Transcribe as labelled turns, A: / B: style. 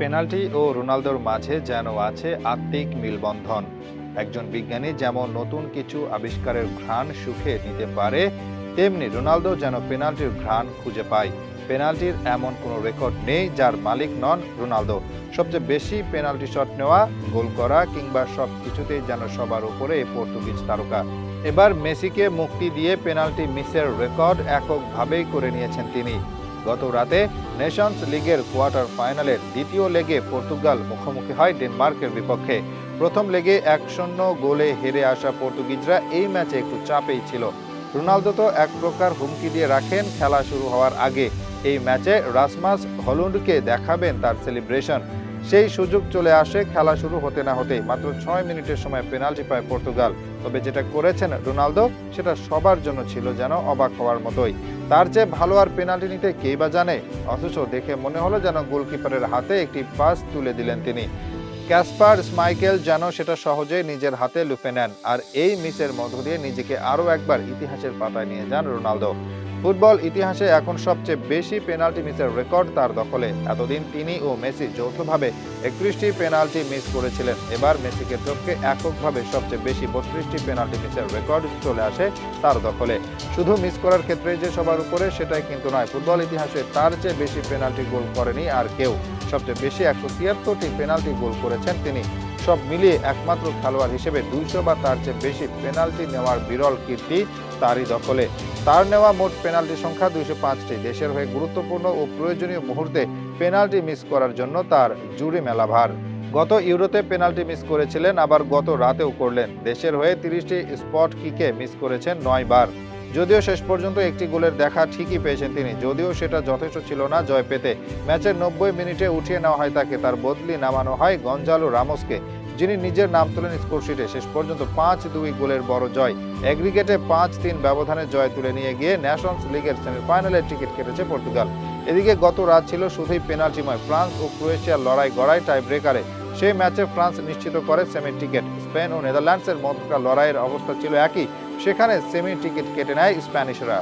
A: Penalty ও রোনালদোর মাঝে যেন আছে আত্মিক মিলবন্ধন। একজন বিজ্ঞানী যেমন নতুন কিছু আবিষ্কারের ঘ্রাণ সুখে নিতে পারে, তেমনি রোনালদো যেন পেনাল্টির ঘ্রাণ খুঁজে পায়। পেনাল্টির এমন কোনো রেকর্ড নেই যার মালিক নন রোনালদো। সবচেয়ে বেশি পেনাল্টি শট নেওয়া, গোল করা কিংবা সব কিছুতেই যেন সবার উপরে পর্তুগিজ তারকা। এবার মেসিকে মুক্তি দিয়ে পেনাল্টি মিসের রেকর্ড এককভাবেই করে নিয়েছেন তিনি। গত রাতে নেশনস লিগের কোয়ার্টার ফাইনালের দ্বিতীয় লেগে পর্তুগাল মুখোমুখি হয় ডেনমার্কের বিপক্ষে। প্রথম লেগে এক শূন্য গোলে হেরে আসা পর্তুগিজরা এই ম্যাচে একটু চাপেই ছিল। রোনালদো তো এক প্রকার হুমকি দিয়ে রাখেন, খেলা শুরু হওয়ার আগে। এই ম্যাচে রাসমাস হলুন্ডকে দেখাবেন তার সেলিব্রেশন। সেই সুযোগ চলে আসে, খেলা শুরু হতে না হতেই। মাত্র ছয় মিনিটের সময় পেনাল্টি পায় পর্তুগাল। তবে যেটা করেছেন রোনালদো, সেটা সবার জন্য ছিল যেন অবাক হওয়ার মতোই। তার চেয়ে ভালো আর পেনাল্টি নিতে কেই বা জানে? অথচ দেখে মনে হলো যেন গোলকিপারের হাতে একটি পাস তুলে দিলেন তিনি। ক্যাসপার স্মাইকেল যেন সেটা সহজেই নিজের হাতে লুফে নেন। আর এই মিসের মধ্য দিয়ে নিজেকে আরও একবার ইতিহাসের পাতায় নিয়ে যান রোনালদো। ফুটবল ইতিহাসে এখন সবচেয়ে বেশি পেনাল্টি মিসের রেকর্ড তার দখলে। এতদিন তিনি ও মেসি যৌথভাবে একত্রিশটি পেনাল্টি মিস করেছিলেন। এবার মেসিকে টপকে এককভাবে সবচেয়ে বেশি বত্রিশটি পেনাল্টি মিসের রেকর্ড চলে আসে তার দখলে। শুধু মিস করার ক্ষেত্রে যে সবার উপরে সেটাই কিন্তু নয়, ফুটবল ইতিহাসে তার চেয়ে বেশি পেনাল্টি গোল করেনি আর কেউ। সবচেয়ে বেশি একশো তিয়াত্তরটি পেনাল্টি গোল করেছেন তিনি। সব মিলিয়ে একমাত্র খেলোয়াড় হিসেবে দুইশো বা তার চেয়ে বেশি পেনাল্টি নেওয়ার বিরল কীর্তি তারই দখলে। তার নেওয়া মোট পেনাল্টি সংখ্যা দুইশো পাঁচটি। দেশের হয়ে গুরুত্বপূর্ণ ও প্রয়োজনীয় মুহূর্তে পেনাল্টি মিস করার জন্য তার জুড়ি মেলা ভার গত ইউরোতে পেনাল্টি মিস করেছিলেন, আবার গত রাতেও করলেন। দেশের হয়ে তিরিশটি স্পট কিকে মিস করেছেন নয় বার যদিও শেষ পর্যন্ত একটি গোলের দেখা ঠিকই পেয়েছেন তিনি। যদিও সেটা যথেষ্ট ছিল না জয় পেতে। ম্যাচের নব্বই মিনিটে উঠিয়ে নেওয়া হয় তাকে। তার বদলি নামানো হয় গঞ্জালো রামোসকে, যিনি নিজের নাম তোলেন স্কোরশিটে শেষ পর্যন্ত পাঁচ দুই গোলের বড় জয়। এগ্রিগেটে পাঁচ তিন ব্যবধানে জয় তুলে নিয়ে গিয়ে ন্যাশনস লিগের সেমিফাইনালের টিকিট কেটেছে পর্তুগাল। এদিকে গত রাত ছিল শুধুই পেনাল্টিময়। ফ্রান্স ও ক্রোয়েশিয়ার লড়াই গড়ায় টাই ব্রেকারে সেই ম্যাচে ফ্রান্স নিশ্চিত করে সেমি টিকিট স্পেন ও নেদারল্যান্ডসের মধ্যকার লড়াইয়ের অবস্থা ছিল একই। সেখানে সেমি টিকিট কেটে নেয় স্প্যানিশরা।